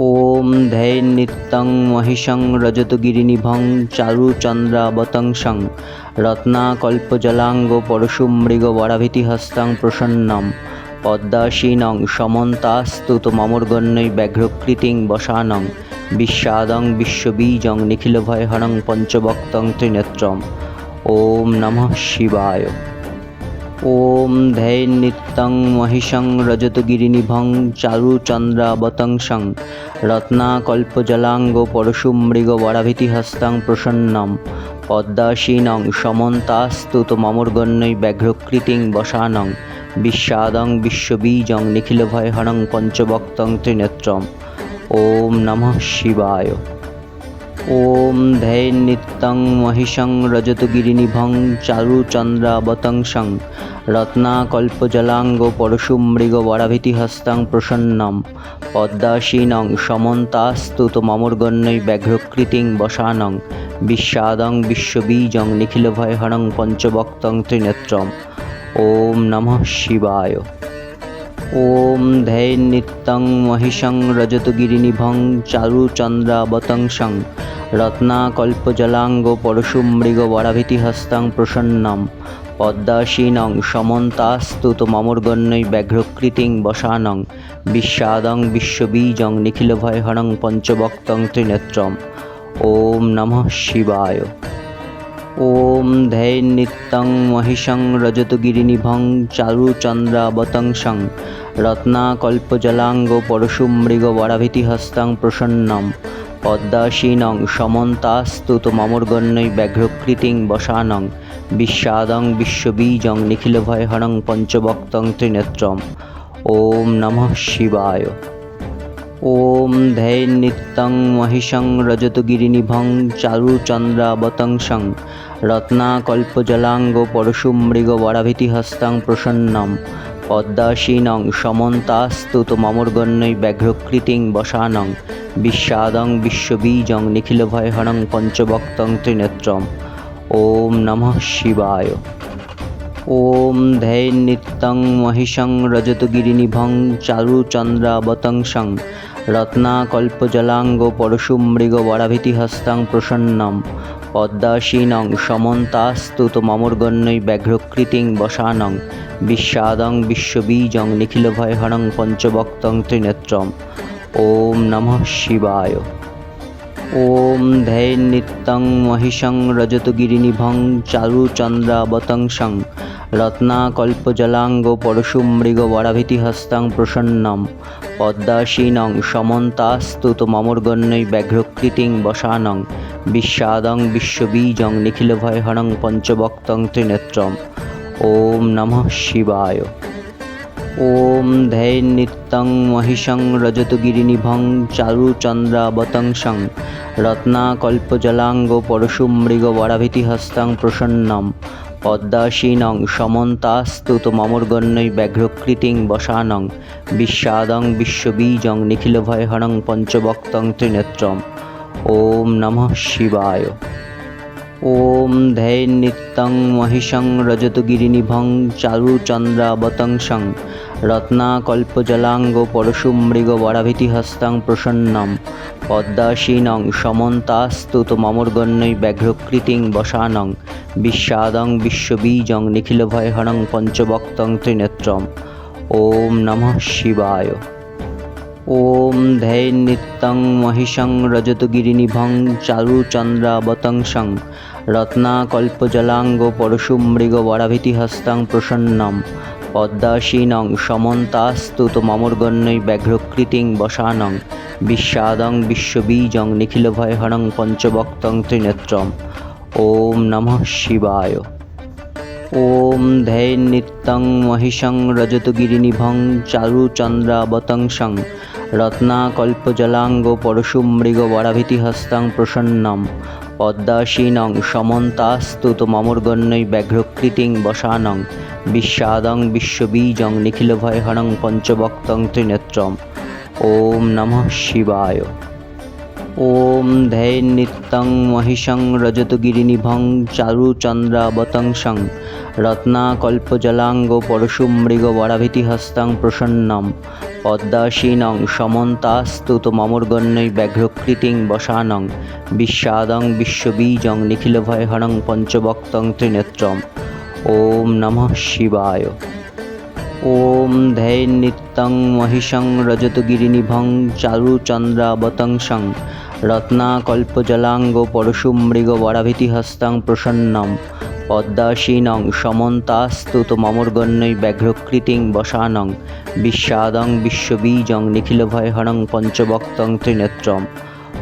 ॐ धैर्नित्यं महिषं रजतगिरिनिभं चारुचन्द्रावतंसं रत्नाकल्पजलाङ्गपरशुमृगवराभितिहस्तं प्रसन्नं पद्मासीनं समन्तास्तुतममर्गण्यै व्याघ्रकृतिं वसानं विषादं विश्वबीजं निखिलभयहरं पञ्चभक्तं त्रिनेत्रम् ॐ नमः शिवाय ॐ धैर्नित्यं महिषं रजतगिरिनिभं चारुचन्द्रावतंसं रत्नाकल्पजलाङ्गपरशुमृगवराभितिहस्तं प्रसन्नं पद्मासीनं समन्तास्तुतममर्गण्यै व्याघ्रकृतिं वसानं विषादं विश्वबीजं निखिलभयहरं पञ्चभक्तं त्रिनेत्रम् ॐ नमः शिवाय ॐ धैर्नित्यं महिषं रजतगिरिनिभं चारुचन्द्रावतंसं रत्नाकल्पजलाङ्गपरशुमृगवराभितिहस्तं प्रसन्नं पद्मासीनं समन्तास्तुतममर्गण्यै व्याघ्रकृतिं वसानं विषादं विश्वबीजं निखिलभयहरं पञ्चभक्तं त्रिनेत्रम् ॐ नमः शिवाय ॐ धैर्नित्यं महिषं रजतगिरिनिभं चारुचन्द्रावतंसं রত্নাকল্পজলাঙ্গ পরশুমৃগ বরাভীতিহস্তাং প্রসন্নম পদ্মাসীনং সমন্তাস্তুত মমর্গণ্যই ব্যাঘ্রকৃতিং বসানং বিশ্বাদং বিশ্ববীজং নিখিলভয়হরং পঞ্চবক্তং ত্রিনেত্রম ওম নমঃ শিবায় ওম ধৈর নিত্যং মহিষং রজতগিরিনিভং চারুচন্দ্রাবতংসং রত্নাকল্পজলাঙ্গ পরশুমৃগ বরাভীতিহস্তাং প্রসন্নম পদ্মাসীনং সমন্তাস্তুতমর্গণ্যৈ ব্যাঘ্রকৃতিং বসানং বিশ্বাদং বিশ্ববীজং নিখিলভয়হরং পঞ্চবক্তং ত্রিনেত্রম। ওম নমঃ শিবায়। ওম ধৈর্নিত্যং মহিষং রজতগিরিনিভং চারুচন্দ্রাবতংসং রত্নাকল্পজলাঙ্গ পরশুমৃগবরাভীতিহস্তং প্রসন্নম। পদ্মাসীনং সমন্তাস্তুত মমর্গণ্যই ব্যাঘ্রকৃতিং বসানং বিশ্বাদং বিশ্ববীজং নিখিলভয়হরং পঞ্চবক্তং ত্রিনেত্রম। ওম নমঃ শিবায়। ওম ধৈর নিত্যং মহিষং রজতগিরিনিভং চারুচন্দ্রাবতংসং রত্নাকল্পজলাঙ্গ পরশুমৃগবরাভীতিহস্তং প্রসন্নম। পদ্মাসীনং সমন্তাস্তুত মমর্গণ্যই ব্যাঘ্রকৃতিং বসানং বিশ্বাদং বিশ্ববীজং নিখিলভয়হরং পঞ্চবক্তং ত্রিনেত্রম। ওম নমঃ শিবায়। ওম ধৈর্নিত্যং মহিষং রজতগিরিনিভং চারুচন্দ্রাবতংসং রত্নাকল্পজলাঙ্গ পরশুমৃগবরাভীতিহস্তং প্রসন্নম। পদ্মাসীনং সমন্তাস্তুত মমর্গণ্যই ব্যাঘ্রকৃতিং বসানং বিশ্বাদং বিশ্ববীজং নিখিলভয়হরং পঞ্চবক্তং ত্রিনেত্রম। ওম নমঃ শিবায়। ওম ধৈর নিত্যং মহিষং রজতগিরিনিভং চারুচন্দ্রাবতংসং রত্নাকল্পজলাঙ্গ পরশুমৃগবরাভীতিহস্তং প্রসন্নম। পদ্মাসীনং সমন্তাস্তুতমর্গণ্যৈ ব্যাঘ্রকৃতিং বসানং। বিশ্বাদং বিশ্ববীজং নিখিলভয়হরং পঞ্চবক্তং ত্রিনেত্রম। ॐ नमः शिवाय ॐ धैर्नित्यं महिषं रजतगिरिनिभं चारुचन्द्रावतंसं रत्नाकल्पजलाङ्गपरशुमृगवराभितिहस्तं प्रसन्नं पद्मासीनं समन्तास्तुतममर्गण्यै व्याघ्रकृतिं वसानं विषादं विश्वबीजं निखिलभयहरं पञ्चभक्तं त्रिनेत्रम् ॐ नमः शिवाय ॐ धैर्नित्यं महिषं रजतगिरिनिभं चारुचन्द्रावतंसं रत्नाकल्पजलाङ्गपरशुमृगवराभितिहस्तं प्रसन्नं पद्मासीनं समन्तास्तुतममर्गण्यै व्याघ्रकृतिं वसानं विषादं विश्वबीजं निखिलभयहरं पञ्चभक्तं त्रिनेत्रम् ॐ नमः शिवाय ॐ धैर्नित्यं রত্নাকল্পজলাঙ্গ পরশুমৃগ বরাভীতিহস্তাং প্রসন্নম পদ্মাসীনং সমন্তাস্তুত মমর্গণ্যই ব্যাঘ্রকৃতিং বসানং বিশ্বাদং বিশ্ববীজং নিখিলভয়হরং পঞ্চবক্তং ত্রিনেত্রম ওম নমঃ শিবায় ॐ धैर्नित्यं महिषं रजतगिरिनिभं चारुचन्द्रावतंसं रत्नाकल्पजलाङ्गपरशुमृगवराभितिहस्तं प्रसन्नं পদ্মাসীনং সমন্তাস্তুত মমর্গণ্যৈ ব্যাঘ্রকৃতিং বসানং বিস্বাদং বিশ্ববীজং নিখিলভয়হরং পঞ্চবক্তং ত্রিনেত্রম ওম নমঃ শিবায় ॐ धैर्नित्यं महिषं রত্নাকল্পজলাঙ্গ পরশুমৃগ বরাভীতিহস্তাং প্রসন্নম পদ্মাসীনং সমন্তাস্তু মমর্গণ্যই ব্যাঘ্রকৃতিং বসানং বিশ্বাদং বিশ্ববীজং নিখিলভয়হরং পঞ্চবক্তং ত্রিনেত্রম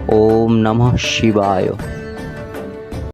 ওম নমঃ শিবায়